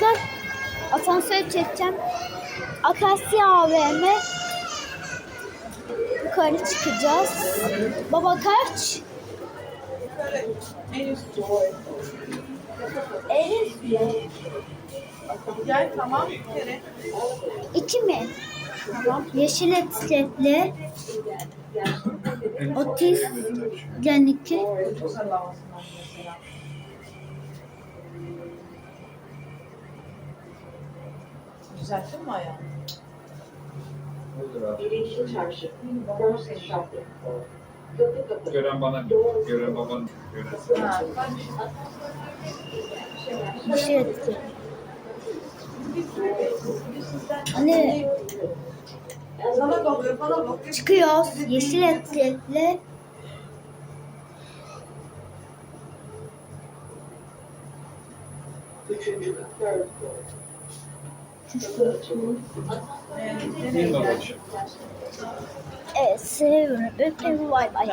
arkadaşlar asansör çekeceğim. Akasya AVM yukarı çıkacağız. Baba kaç? Gel tamam bir kere. İki mi? Tamam. Yeşil etiketli. Otis. Yani Olur abi. Yeşil Çarşı, Borsa Kapı Kapı, Gören bana diyor. Gören baban diyor. Gören. Ha, ben Yeşil etiketli. Anne sana bakıyor, bana bakıyor. çıkıyoruz. Yeşil etiketli. Üçüncü kat, Evet seviyorum. Öpüyorum bay bay.